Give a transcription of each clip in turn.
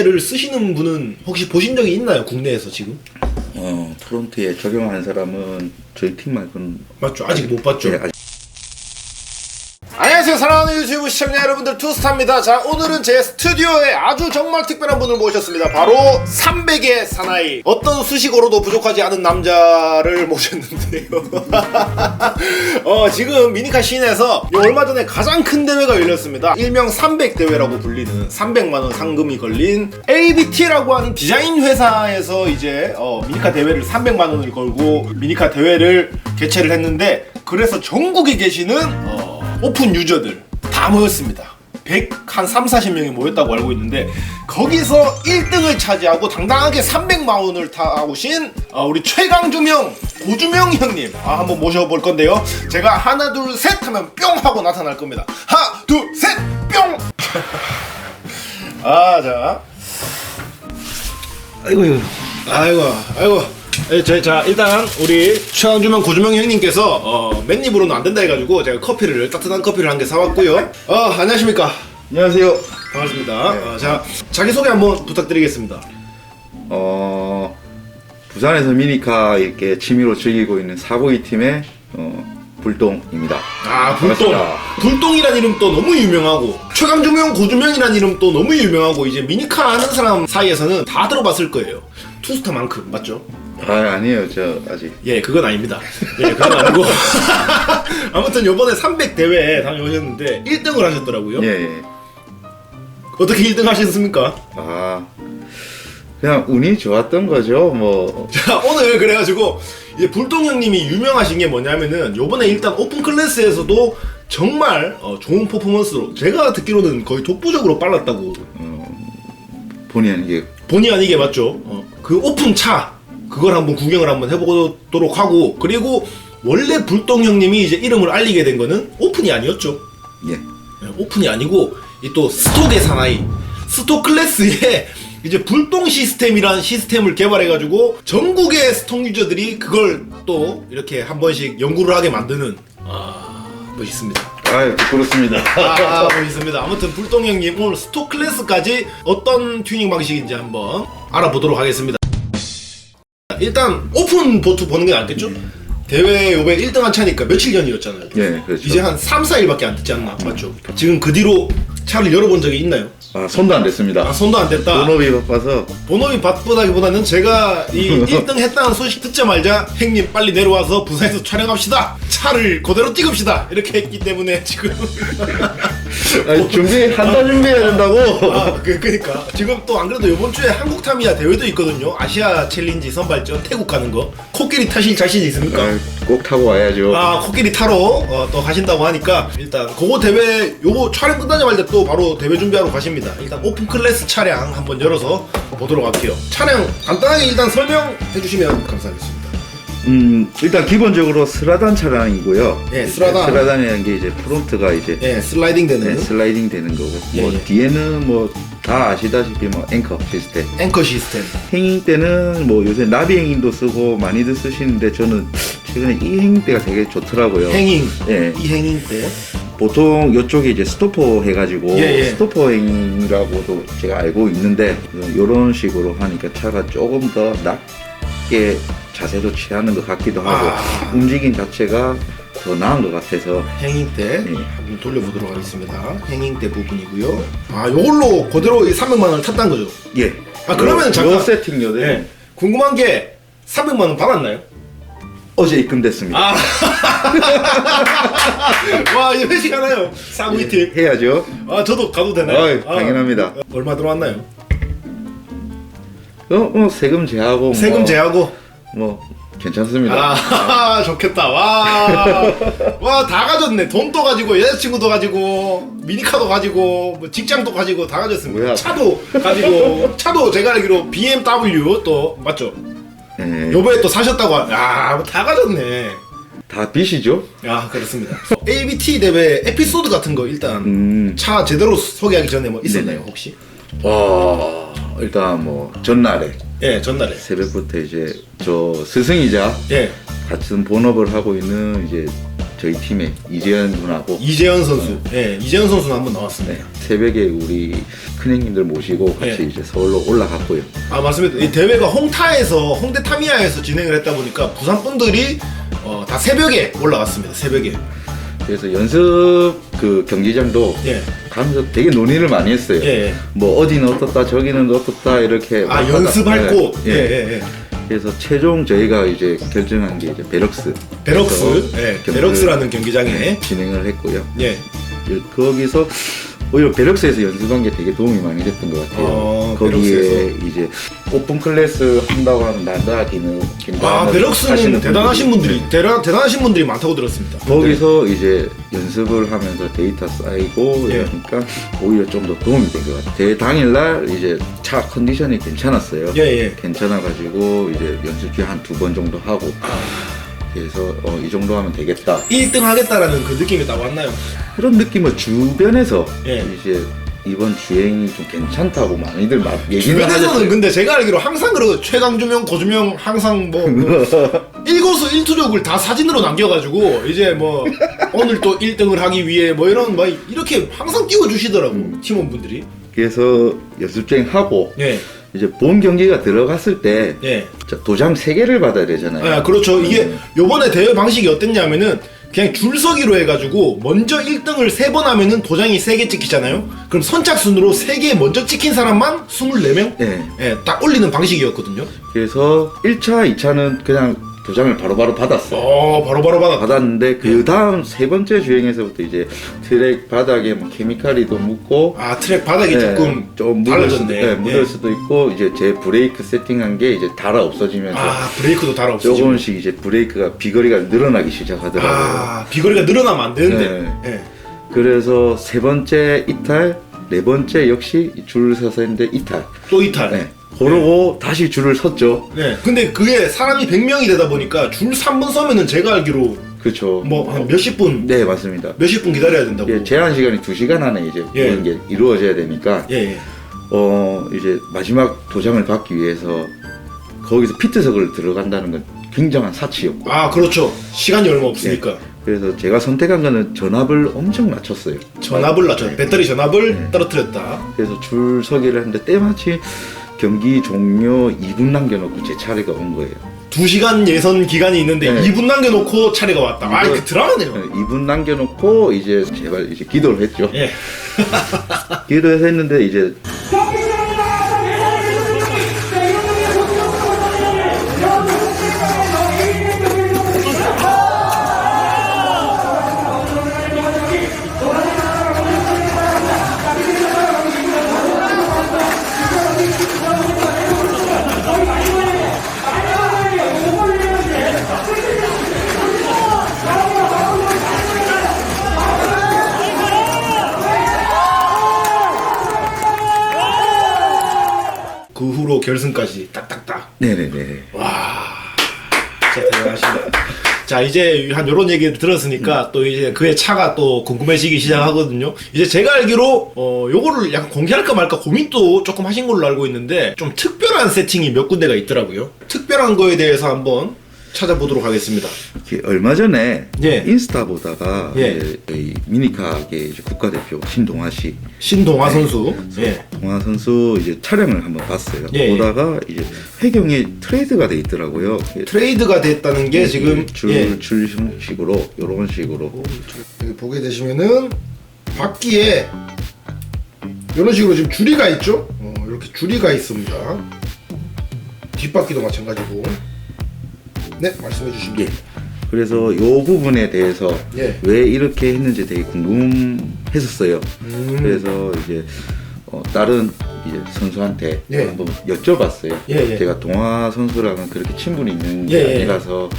를 쓰시는 분은 혹시 보신 적이 있나요? 국내에서 지금? 어, 프론트에 적용하는 사람은 저희 팀 말고는 맞죠? 아직 못 봤죠? 예, 아직 유튜브 시청자 여러분들 투스타입니다. 자 오늘은 제 스튜디오에 아주 정말 특별한 분을 모셨습니다. 바로 300의 사나이. 어떤 수식어로도 부족하지 않은 남자를 모셨는데요. 어 지금 미니카 시내에서 이 얼마 전에 가장 큰 대회가 열렸습니다. 일명 300 대회라고 불리는 300만 원 상금이 걸린 ABT라고 하는 디자인 회사에서 이제 어, 미니카 대회를 300만 원을 걸고 미니카 대회를 개최를 했는데 그래서 전국에 계시는 어, 오픈 유저들 다 모였습니다. 100, 한 3, 40명이 모였다고 알고 있는데 거기서 1등을 차지하고 당당하게 300만 원을 타오신 어, 우리 최강주명 고주명 형님 아, 한번 모셔볼 건데요. 제가 하나 둘 셋 하면 뿅 하고 나타날 겁니다. 하나 둘 셋 뿅. 아 자. 아이고. 아이고 아이고. 예, 제, 자 일단 우리 최강주명 고주명 형님께서 어, 맨입으로는 안 된다 해가지고 제가 커피를 따뜻한 커피를 한 개 사왔고요. 어 안녕하십니까. 안녕하세요. 반갑습니다. 어, 자 자기 소개 한번 부탁드리겠습니다. 어, 부산에서 미니카 이렇게 취미로 즐기고 있는 사보이 팀의 어, 불똥입니다. 아 불똥. 반갑습니다. 불똥이란 이름 또 너무 유명하고 최강주명 고주명이란 이름 또 너무 유명하고 이제 미니카 하는 사람 사이에서는 다 들어봤을 거예요. 투스타만큼 맞죠? 아 아니에요 저 아직 예, 그건 아닙니다. 예, 그건 아니고. 아무튼 요번에 300 대회에 다녀오셨는데 1등을 하셨더라고요. 예, 예. 어떻게 1등 하셨습니까? 아 그냥 운이 좋았던 거죠 뭐 자, 오늘 그래가지고 이제 불똥 형님이 유명하신 게 뭐냐면은 요번에 일단 오픈 클래스에서도 정말 어, 좋은 퍼포먼스로 제가 듣기로는 거의 독보적으로 빨랐다고 본의 아니게 본의 아니게 맞죠? 어, 그 오픈 차 그걸 한번 구경을 한번 해보도록 하고 그리고 원래 불똥 형님이 이제 이름을 알리게 된 거는 오픈이 아니었죠. 예. 네, 오픈이 아니고 이 또 스톡의 사나이 스톡 클래스에 이제 불똥 시스템이라는 시스템을 개발해가지고 전국의 스톡 유저들이 그걸 또 이렇게 한 번씩 연구를 하게 만드는 아 멋있습니다. 아 부끄럽습니다. 아 멋있습니다. 아무튼 불똥 형님 오늘 스톡 클래스까지 어떤 튜닝 방식인지 한번 알아보도록 하겠습니다. 일단 오픈 보트 보는 게 낫겠죠? 대회 요번에 1등 한 차니까 며칠 전이었잖아요. 예, 그렇죠. 이제 한 3, 4일밖에 안 됐지 않나? 맞죠? 지금 그 뒤로 차를 열어본 적이 있나요? 아 손도 안 댔습니다. 아, 손도 안 댔다. 본업이 바빠서 본업이 바쁘다기보다는 제가 이 1등 했다는 소식 듣자마자 형님 빨리 내려와서 부산에서 촬영합시다. 차를 그대로 찍읍시다. 이렇게 했기 때문에 지금 아니, 준비 한달 준비해야 된다고. 아, 그, 그니까 지금 또 안 그래도 이번 주에 한국 타미야 대회도 있거든요. 아시아 챌린지 선발전 태국 가는 거. 코끼리 타실 자신 있습니까? 아, 꼭 타고 와야죠. 아 코끼리 타러 어, 또 가신다고 하니까 일단 그거 대회 요거 촬영 끝나자마자 또 바로 대회 준비하러 가십니다. 일단 오픈 클래스 차량 한번 열어서 보도록 할게요. 차량 간단하게 일단 설명해 주시면 감사하겠습니다. 음 일단 기본적으로 스라단 차량이고요. 예, 스라단. 스라단이라는 게 이제 프론트가 이제 예, 슬라이딩 되는 네, 슬라이딩 되는 거고 예, 뭐 예. 뒤에는 뭐 다 아시다시피 뭐 앵커 시스템. 앵커 시스템. 행잉 때는 뭐 요새 나비 행잉도 쓰고 많이들 쓰시는데 저는 최근에 이 행잉 때가 되게 좋더라고요. 행잉. 예. 이 행잉 때. 보통 이쪽에 이제 스토퍼 해가지고 예, 예. 스토퍼 행이라고도 제가 알고 있는데 이런 식으로 하니까 차가 조금 더 낮게 자세도 취하는 것 같기도 하고 아. 움직임 자체가 더 나은 것 같아서 행잉 때 예. 한번 돌려보도록 하겠습니다. 행잉 때 부분이고요. 아, 요걸로 그대로 이 300만 원을 탔다는 거죠. 예. 아, 그러면 요, 잠깐- 요 세팅료에 네. 궁금한 게 300만 원 받았나요? 어제 입금됐습니다. 아. 와, 이거 회식 하나요? 사구이 팀. 해야죠. 아, 저도 가도 되나요? 어이, 아, 당연합니다. 어, 얼마 들어왔나요? 어, 뭐 세금 제하고 세금 뭐, 제하고. 뭐 괜찮습니다. 아, 좋겠다. 와. 와, 다 가졌네. 돈도 가지고, 여자친구도 가지고, 미니카도 가지고, 뭐 직장도 가지고, 다 가졌습니다. 뭐야. 차도 가지고, 차도 제가 알기로 BMW 또, 맞죠? 예. 요번에 또 사셨다고, 하- 야, 뭐다 가졌네. 다 빚이죠. 야, 그렇습니다. ABT 대회 에피소드 같은 거 일단 음. 차 제대로 소개하기 전에 뭐 있었나요, 네네. 혹시? 와 일단 뭐 전날에 예, 전날에. 새벽부터 이제 저 스승이자 예. 같은 본업을 하고 있는 이제 저희 팀에 이재현 군하고 이재현 선수. 예, 이재현 선수는 한번 나왔습니다. 네, 새벽에 우리 큰형님들 모시고 같이 네. 이제 서울로 올라갔고요. 아 맞습니다. 이 대회가 홍타에서 홍대 타미야에서 진행을 했다 보니까 부산 분들이 어, 다 새벽에 올라갔습니다. 새벽에. 그래서 연습 그 경기장도 예. 가면서 되게 논의를 많이 했어요. 예, 예. 뭐 어디는 어떻다 저기는 어떻다 이렇게 아막 연습할 하다가, 곳. 예, 예, 예. 그래서 최종 저희가 이제 결정한 게 이제 베럭스 베럭스. 경기를 베럭스라는 경기장에. 진행을 했고요. 예. 거기서 오히려 베럭스에서 연습한 게 되게 도움이 많이 됐던 것 같아요. 어, 거기에 베럭스에서. 이제 오픈 클래스 한다고 하면 난다 기능 아 베럭스는 대단하신 분들이 대단 대단하신 분들이 많다고 들었습니다. 거기서 이제 연습을 하면서 데이터 쌓이고 예. 이러니까 오히려 좀 더 도움이 된 것 같아요. 제 당일날 이제 차 컨디션이 괜찮았어요. 예, 예. 괜찮아가지고 이제 연습 중에 한두 번 정도 하고 그래서 어, 이 정도 하면 되겠다 1등 하겠다라는 그 느낌이 딱 왔나요? 그런 느낌을 주변에서 예. 이제 이번 주행이 좀 괜찮다고 많이들 막 얘기를 주변에서는 하셨어요. 근데 제가 알기로 항상 그러고 최강주명, 고주명 항상 뭐 일거수 일투족을 다 사진으로 남겨가지고 이제 뭐 오늘 또 1등을 하기 위해 뭐 이런 막 이렇게 항상 띄워주시더라고 음. 팀원분들이. 그래서 연습 주행하고 예, 이제 본 경기가 들어갔을 때 예. 자, 도장 세 개를 받아야 되잖아요. 아, 그렇죠. 이게 음. 요번에 대회 방식이 어땠냐면은 그냥 줄서기로 해가지고 먼저 1등을 세 번 하면은 도장이 세 개 찍히잖아요. 그럼 선착순으로 세 개 먼저 찍힌 사람만 24명? 네. 예, 딱 올리는 방식이었거든요. 그래서 1차, 2차는 그냥 도장을 바로바로 받았어요. 어, 바로바로 받아. 받았는데 그 다음 세 번째 주행에서부터 이제 트랙 바닥에 뭐 케미칼이도 묻고 아, 트랙 바닥이 예, 조금 좀 묻을 수도, 달라졌네. 예, 묻을 예. 수도 있고 이제 제 브레이크 세팅한 게 이제 달아 없어지면서 아, 브레이크도 달아 없어지고. 조금씩 이제 브레이크가 비거리가 늘어나기 시작하더라고요. 아, 비거리가 늘어나면 안 되는데. 예. 그래서 세 번째 이탈, 네 번째 역시 줄 서서 했는데 이탈. 또 이탈. 네. 그러고 다시 줄을 섰죠. 네. 근데 그게 사람이 100명이 되다 보니까 줄 3분 서면은 제가 알기로 그렇죠. 뭐 한 몇십 분, 네 맞습니다. 몇십 분 기다려야 된다고. 예, 제한 시간이 2시간 안에 이제 예. 모든 게 이루어져야 되니까 예, 예. 어 이제 마지막 도장을 받기 위해서 거기서 피트석을 들어간다는 건 굉장한 사치였고 아, 그렇죠. 시간이 얼마 없으니까. 그래서 제가 선택한 거는 전압을 엄청 낮췄어요. 전압을 낮춰. 네. 배터리 전압을 네. 떨어뜨렸다. 그래서 줄 서기를 했는데 때마치 경기 종료 2분 남겨놓고 제 차례가 온 거예요. 2시간 예선 기간이 있는데 네. 2분 남겨놓고 차례가 왔다. 아, 이거- 그 드라마네요. 2분 남겨놓고 이제 제발 이제 기도를 했죠. 예. 기도를 했는데 이제 결승까지 딱딱딱. 네네네. 진짜 대단하시다. 자 이제 한 요런 얘기를 들었으니까 또 이제 그의 차가 또 궁금해지기 시작하거든요. 이제 제가 알기로 어 요거를 약간 공개할까 말까 고민도 조금 하신 걸로 알고 있는데 좀 특별한 세팅이 몇 군데가 있더라고요. 특별한 거에 대해서 한번 찾아보도록 하겠습니다. 이렇게 얼마 전에 예. 인스타 보다가 예. 이제 저희 미니카계 이제 국가대표 신동아 씨, 신동화 선수. 예. 동아 선수 이제 촬영을 한번 봤어요. 예, 예. 보다가 이제 해경에 트레이드가 돼 있더라고요. 트레이드가 됐다는 게 지금 줄 예. 줄식으로 이런 식으로 여기 보게 되시면은 바퀴에 이런 식으로 지금 줄이가 있죠? 어, 이렇게 줄이가 있습니다. 뒷바퀴도 마찬가지고. 네, 말씀해 주시면 예. 그래서 요 부분에 대해서 예. 왜 이렇게 했는지 되게 궁금했었어요. 음. 그래서 이제 어, 다른 이제 선수한테 예. 한번 여쭤봤어요. 예, 예. 제가 동화 선수랑은 그렇게 친분이 있는 게 예, 예. 아니라서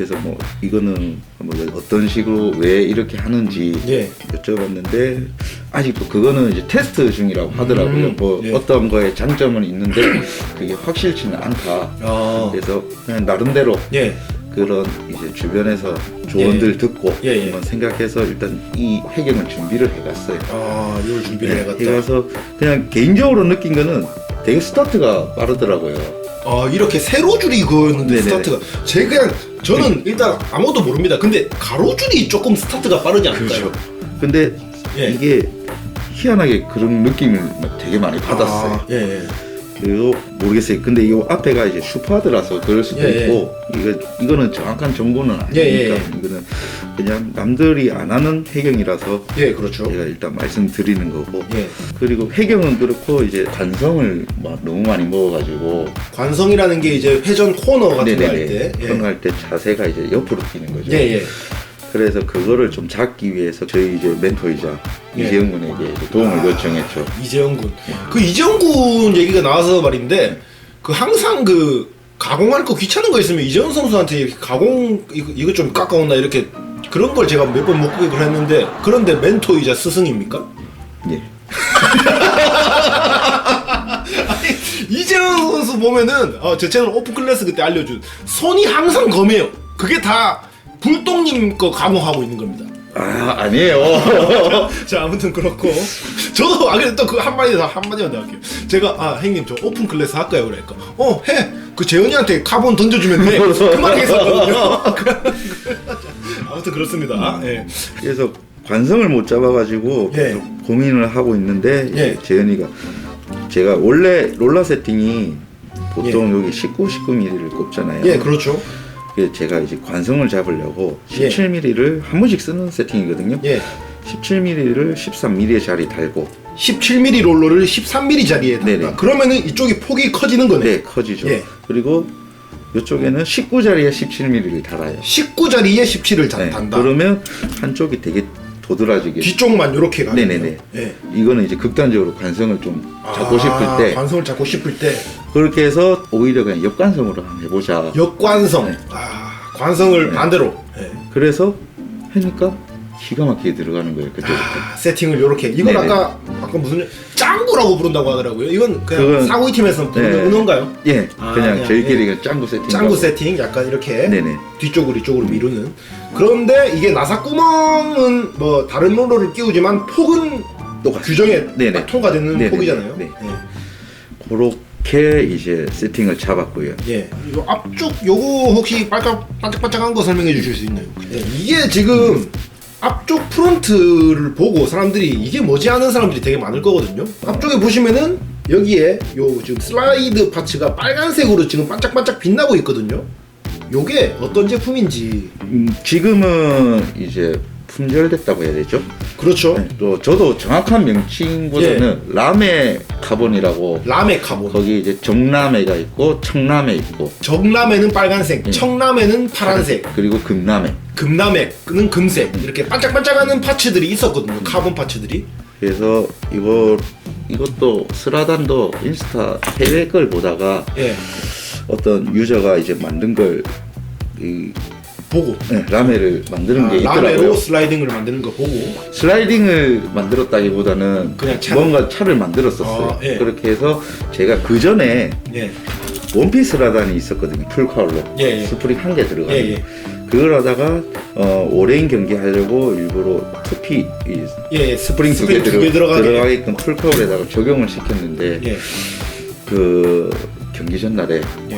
그래서 뭐 이거는 뭐 어떤 식으로 왜 이렇게 하는지 예. 여쭤봤는데 아직도 그거는 이제 테스트 중이라고 하더라고요. 음, 뭐 예. 어떤 거에 장점은 있는데 그게 확실치는 않다. 아. 그래서 그냥 나름대로 예. 그런 이제 주변에서 조언들 듣고 예, 예. 한번 생각해서 일단 이 해경을 준비를 해갔어요. 아, 이걸 준비를 네, 해갔다. 해가서 그냥 개인적으로 느낀 거는 되게 스타트가 빠르더라고요. 아, 이렇게 세로 줄이 그거였는데 네네네. 스타트가. 제 그냥 저는 일단 아무것도 모릅니다. 근데 가로줄이 조금 스타트가 빠르지 않을까요? 근데 예. 이게 희한하게 그런 느낌을 되게 많이 받았어요. 아, 예, 예. 그리고 모르겠어요. 근데 이 앞에가 이제 슈퍼드라서 그럴 수도 예, 예. 있고 이거 이거는 정확한 정보는 아니니까 예, 예, 예. 이거는 그냥 남들이 안 하는 해경이라서 예, 그렇죠. 제가 일단 말씀드리는 거고 예. 그리고 해경은 그렇고 이제 관성을 막 너무 많이 먹어가지고 관성이라는 게 이제 회전 코너 같은 거 할 때. 예. 그런 거할때 자세가 이제 옆으로 뛰는 거죠. 예, 예. 그래서 그거를 좀 잡기 위해서 저희 이제 멘토이자 예. 이재영 군에게 이제 도움을 아. 요청했죠. 이재영 군. 그 이재영 군 얘기가 나와서 말인데 그 항상 그 가공할 거 귀찮은 거 있으면 이재영 선수한테 이렇게 가공 이거, 이거 좀 깎아온나 이렇게 그런 걸 제가 몇번못 구경을 했는데 그런데 멘토이자 스승입니까? 예. 이재영 선수 보면은 어, 제 채널 오픈 클래스 그때 알려준 손이 항상 검해요. 그게 다 불똥님 거 가공하고 있는 겁니다. 아 아니에요. 자 아무튼 그렇고 저도 아 근데 또그 한마디 더 한마디만 더 할게요 제가 아 형님 저 오픈 클래스 할까요 그러니까 어 해 그 재현이한테 카본 던져주면 돼그 말 했었거든요 아무튼 그렇습니다 예. 그래서 관성을 못 잡아가지고 예. 계속 고민을 하고 있는데 예. 재현이가 제가 원래 롤러 세팅이 보통 여기 19, 19mm를 꼽잖아요. 예 그렇죠 그래서 제가 이제 관성을 잡으려고 예. 17mm를 한 번씩 쓰는 세팅이거든요. 예 17mm를 13mm 짜리 달고 17mm 롤러를 13mm 자리에 단다 네네. 그러면은 이쪽이 폭이 커지는 거네 네 커지죠. 예. 그리고 이쪽에는 19짜리에 17mm를 달아요. 19 자리에 17을 네. 단다 그러면 한쪽이 되게 도드라지게. 뒤쪽만 이렇게 가는 네네네. 예. 이거는 이제 극단적으로 관성을 좀 잡고 싶을 아, 때 관성을 잡고 싶을 때 그렇게 해서 오히려 그냥 역관성으로 한번 해보자. 역관성 네. 아 관성을 네. 반대로 예. 그래서 하니까 기가 막히게 들어가는 거예요 그때부터. 아, 세팅을 이렇게 이건 네네. 아까 아까 무슨 짱구라고 부른다고 하더라고요. 이건 그냥 그건- 사고이 팀에서 부르는 네. 은어인가요? 예, 아, 그냥 그냥, 저희끼리 그냥 짱구 세팅. 짱구 세팅 약간 이렇게 네네. 뒤쪽으로 이쪽으로 미루는. 그런데 이게 나사 구멍은 뭐 다른 롤러를 끼우지만 폭은 똑같아요. 규정에 네네. 딱 통과되는 네네네. 폭이잖아요. 네. 그렇게 이제 세팅을 잡았고요. 예. 예. 이거 앞쪽 요거 혹시 빨간 반짝반짝한 거 설명해 주실 수 있나요? 예. 이게 지금 앞쪽 프론트를 보고 사람들이 이게 뭐지 하는 사람들이 되게 많을 거거든요. 앞쪽에 보시면은 여기에 요 지금 슬라이드 파츠가 빨간색으로 지금 반짝반짝 빛나고 있거든요. 요게 어떤 제품인지 음, 지금은 이제 품절됐다고 해야 되죠. 그렇죠. 네, 또 저도 정확한 명칭보다는 예. 라메 카본이라고 라메 카본. 거기 이제 정라메가 있고 청라메 있고 정라메는 빨간색, 예. 청라메는 파란색, 그리고 금라메. 금라메는 금색 이렇게 반짝반짝하는 파츠들이 있었거든요. 카본 파츠들이. 그래서 이거 이것도 스라단도 인스타 해외 걸 보다가 예. 어떤 유저가 이제 만든 걸 이, 보고 네, 라메를 만드는 게 아, 라메로 있더라고요. 슬라이딩을 만드는 거 보고 슬라이딩을 만들었다기보다는 그냥 차- 뭔가 차를 만들었었어요. 아, 예. 그렇게 해서 제가 그 전에 예. 원피스 라단이 있었거든요. 풀카울로 예, 예. 스프링 한 개 들어가는. 예, 예. 그걸 하다가 어, 오레인 경기 하려고 일부러 투피 이 예, 예. 스프링 두개 스프링 두개 들어, 들어가게. 들어가게끔 풀카울에다가 적용을 시켰는데 예. 그 경기 전날에 예.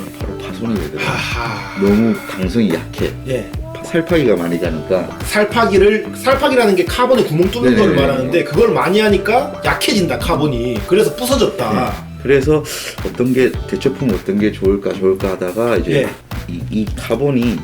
파손이 되더라고요. 하하. 너무 강성이 약해. 예. 살파기가 많이 가니까 살파기를 살파기라는 게 카본에 구멍 뚫는. 걸 말하는데 그걸 많이 하니까 약해진다 카본이. 그래서 부서졌다. 네. 그래서 어떤 게 대처품 어떤 게 좋을까 좋을까 하다가 이제 예. 이, 이 카본이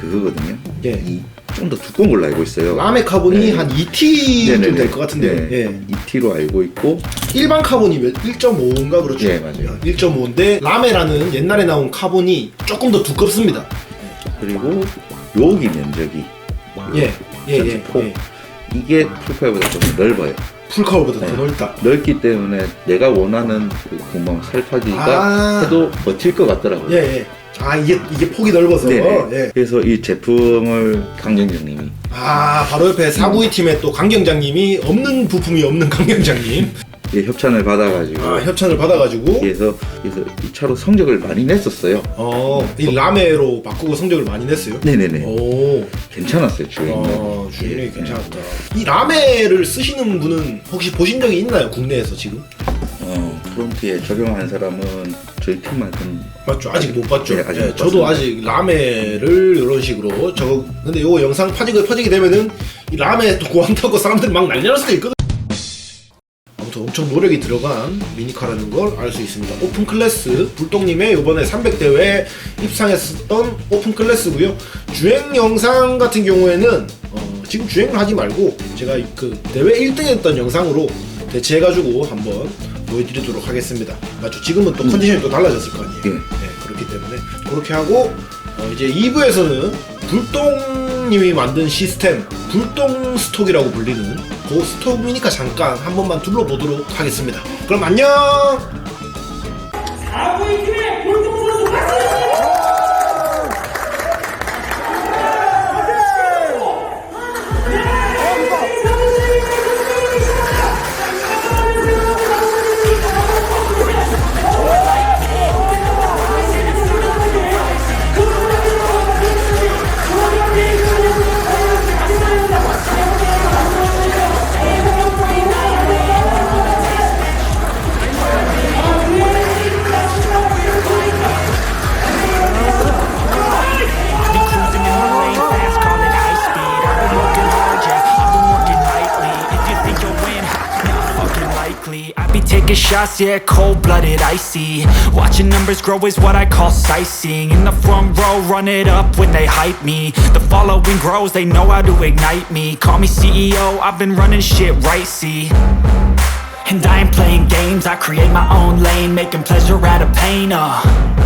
그거거든요. 예. 이 좀 더 두꺼운 걸로 알고 있어요. 라메 카본이 네. 한 2T 좀. 될 것 같은데. 네. 예. 2T로 알고 있고 일반 카본이 몇 1.5인가 그렇죠? 예, 맞아요. 1.5인데 라메라는 옛날에 나온 카본이 조금 더 두껍습니다. 그리고 여기 면적이 예. 예, 전체 예. 폭. 예. 이게 풀카보다 좀 넓어요. 풀카울보다 네. 더 넓다. 넓기 때문에 내가 원하는 그 구멍 살파기가 아. 해도 버틸 것 같더라고요. 예, 예. 아, 이게 이게 폭이 넓어서. 네네. 예. 그래서 이 제품을 강경정님이 아 바로 옆에 사구이 팀의 또 강경장님이 없는 부품이 없는 강경장님 이 협찬을 받아가지고 아 협찬을 받아가지고 그래서 그래서 이 차로 성적을 많이 냈었어요. 어이 라메로 바꾸고 성적을 많이 냈어요. 네네네. 오, 괜찮았어요 주행은. 어 주인이 예, 괜찮았다. 이 라메를 쓰시는 분은 혹시 보신 적이 있나요 국내에서 지금? 어, 프론트에 적용한 사람은 저희 팀만큼 맞죠? 아직 못 봤죠. 네, 아직 예, 못 저도 봤습니다. 아직 라메를 이런 식으로 저 근데 요 영상 퍼지게 퍼지게 되면은 이 라메 또 구한다고 사람들이 막 난리 날 수도 있거든. 아무튼 엄청 노력이 들어간 미니카라는 걸 알 수 있습니다. 오픈 클래스 불똥님의 이번에 300 대회 입상했었던 오픈 클래스고요. 주행 영상 같은 경우에는 어, 지금 주행을 하지 말고 제가 그 대회 1등 했던 영상으로 대체해가지고 한번 보여드리도록 하겠습니다. 맞죠? 지금은 또 컨디션이 또 달라졌을 거 아니에요. 예. 네, 그렇기 때문에 그렇게 하고 어, 이제 2부에서는 불똥님이 만든 시스템 불똥 스톡이라고 불리는 그 스톡이니까 잠깐 한 번만 둘러보도록 하겠습니다. 그럼 안녕. Taking shots, yeah, cold blooded, icy. Watching numbers grow is what I call sightseeing. In the front row, run it up when they hype me. The following grows, they know how to ignite me. Call me CEO, I've been running shit right, see. And I ain't playing games, I create my own lane, making pleasure out of pain, uh